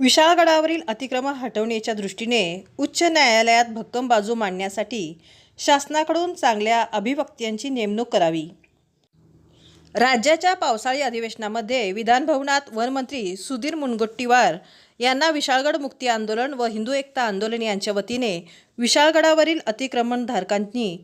विशाळगडावरील अतिक्रमण हटवण्याच्या दृष्टीने उच्च न्यायालयात भक्कम बाजू मांडण्यासाठी शासनाकडून चांगल्या अभिवक्त्यांची नेमणूक करावी. राज्याच्या पावसाळी अधिवेशनामध्ये विधानभवनात वनमंत्री सुधीर मुनगट्टीवार यांना विशाळगड मुक्ती आंदोलन व हिंदू एकता आंदोलन यांच्या वतीने विशाळगडावरील अतिक्रमणधारकांनी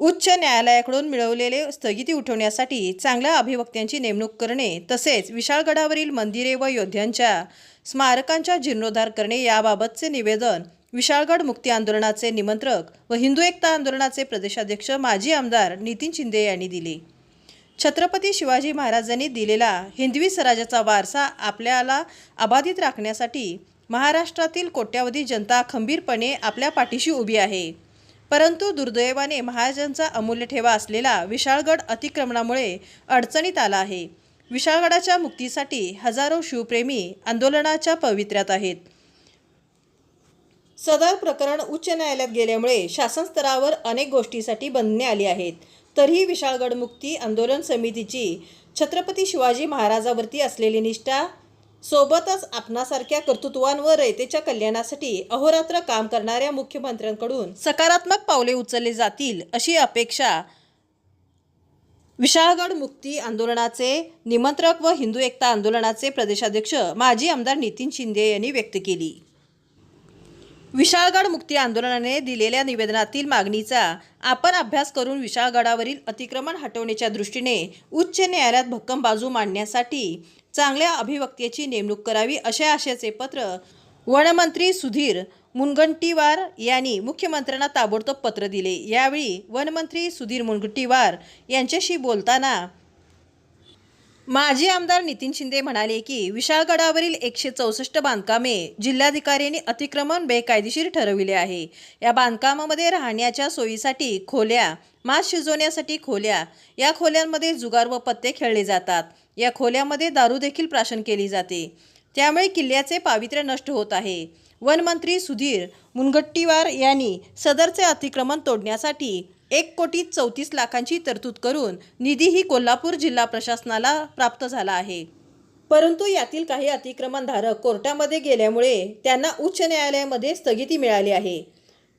उच्च न्यायालयाकडून मिळवलेले स्थगिती उठवण्यासाठी चांगल्या अभिवक्त्यांची नेमणूक करणे तसेच विशाळगडावरील मंदिरे व योद्ध्यांच्या स्मारकांचा जीर्णोद्धार करणे याबाबतचे निवेदन विशाळगड मुक्ती आंदोलनाचे निमंत्रक व हिंदू एकता आंदोलनाचे प्रदेशाध्यक्ष माजी आमदार नितीन शिंदे यांनी दिले. छत्रपती शिवाजी महाराजांनी दिलेला हिंदवी स्वराज्याचा वारसा आपल्याला अबाधित राखण्यासाठी महाराष्ट्रातील कोट्यावधी जनता खंबीरपणे आपल्या पाठीशी उभी आहे. परंतु दुर्दैवाने महाराजांचा अमूल्य ठेवा असलेला विशाळगड अतिक्रमणामुळे अडचणीत आला आहे. विशाळगडाच्या मुक्तीसाठी हजारो शिवप्रेमी आंदोलनाच्या पवित्र्यात आहेत. सदर प्रकरण उच्च न्यायालयात गेल्यामुळे शासन स्तरावर अनेक गोष्टीसाठी बंधने आली आहेत. तरीही विशाळगड मुक्ती आंदोलन समितीची छत्रपती शिवाजी महाराजावरती असलेली निष्ठा सोबतच आपणासारख्या कर्तृत्वान व रयतेच्या कल्याणासाठी अहोरात्र काम करणाऱ्या मुख्यमंत्र्यांकडून सकारात्मक पावले उचलले जातील अशी अपेक्षा विशाळगड मुक्ती आंदोलनाचे निमंत्रक व हिंदू एकता आंदोलनाचे प्रदेशाध्यक्ष माजी आमदार नितीन शिंदे यांनी व्यक्त केली. विशाळगड मुक्ती आंदोलनाने दिलेल्या निवेदनातील मागणीचा आपण अभ्यास करून विशाळगडावरील अतिक्रमण हटवण्याच्या दृष्टीने उच्च न्यायालयात भक्कम बाजू मांडण्यासाठी चांगल्या अभिवक्त्याची नेमणूक करावी अशा आशयाचे पत्र वनमंत्री सुधीर मुनगंटीवार यांनी मुख्यमंत्र्यांना ताबडतोब पत्र दिले. यावेळी वनमंत्री सुधीर मुनगंटीवार यांच्याशी बोलताना माजी आमदार नितीन शिंदे म्हणाले की विशाळगडावरील एकशे चौसष्ट बांधकामे जिल्हाधिकाऱ्यांनी अतिक्रमण बेकायदेशीर ठरविले आहे. या बांधकामामध्ये राहण्याच्या सोयीसाठी खोल्या मास शिजवण्यासाठी खोल्या या खोल्यांमध्ये जुगार व पत्ते खेळले जातात. या खोल्यामध्ये दारू देखील प्राशन केली जाते. त्यामुळे किल्ल्याचे पावित्र्य नष्ट होत आहे. वनमंत्री सुधीर मुनगट्टीवार यांनी सदरचे अतिक्रमण तोडण्यासाठी एक कोटी चौतीस लाखांची तरतूद करून निधीही कोल्हापूर जिल्हा प्रशासनाला प्राप्त झाला आहे. परंतु यातील काही अतिक्रमणधारक कोर्टामध्ये गेल्यामुळे त्यांना उच्च न्यायालयामध्ये स्थगिती मिळाली आहे.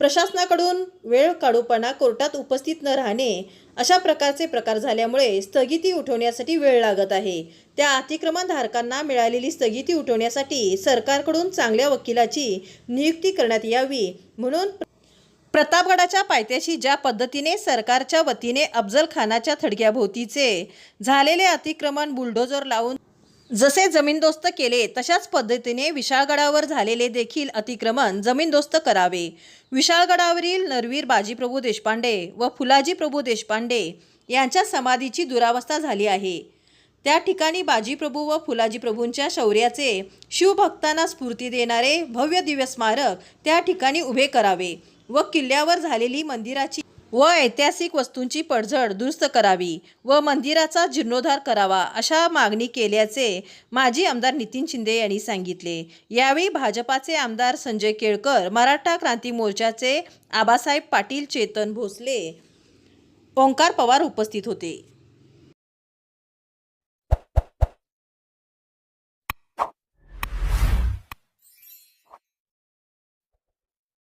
प्रशासनाकडून वेळ काढूपणा कोर्टात उपस्थित न राहणे अशा प्रकारचे प्रकार झाल्यामुळे स्थगिती उठवण्यासाठी वेळ लागत आहे. त्या अतिक्रमणधारकांना मिळालेली स्थगिती उठवण्यासाठी सरकारकडून चांगल्या वकिलाची नियुक्ती करण्यात यावी म्हणून प्रतापगडाच्या पायथ्याशी ज्या पद्धतीने सरकारच्या वतीने अफजल खानाच्या थडक्याभोवतीचे झालेले अतिक्रमण बुलडोजर लावून जसे जमीनदोस्त केले तशाच पद्धतीने विशाळगडावर झालेले देखील अतिक्रमण जमीनदोस्त करावे. विशाळगडावरील नरवीर बाजीप्रभू देशपांडे व फुलाजी प्रभू देशपांडे यांच्या समाधीची दुरावस्था झाली आहे. त्या ठिकाणी बाजीप्रभू व फुलाजी प्रभूंच्या शौर्याचे शिवभक्तांना स्फूर्ती देणारे भव्य दिव्य स्मारक त्या ठिकाणी उभे करावे. व किल्ल्यावर झालेली मंदिराची व ऐतिहासिक वस्तूंची पडझड दुरुस्त करावी व मंदिराचा जीर्णोद्धार करावा अशा मागणी केल्याचे माजी आमदार नितीन शिंदे यांनी सांगितले. यावेळी भाजपाचे आमदार संजय केळकर मराठा क्रांती मोर्चाचे आबासाहेब पाटील चेतन भोसले ओंकार पवार उपस्थित होते.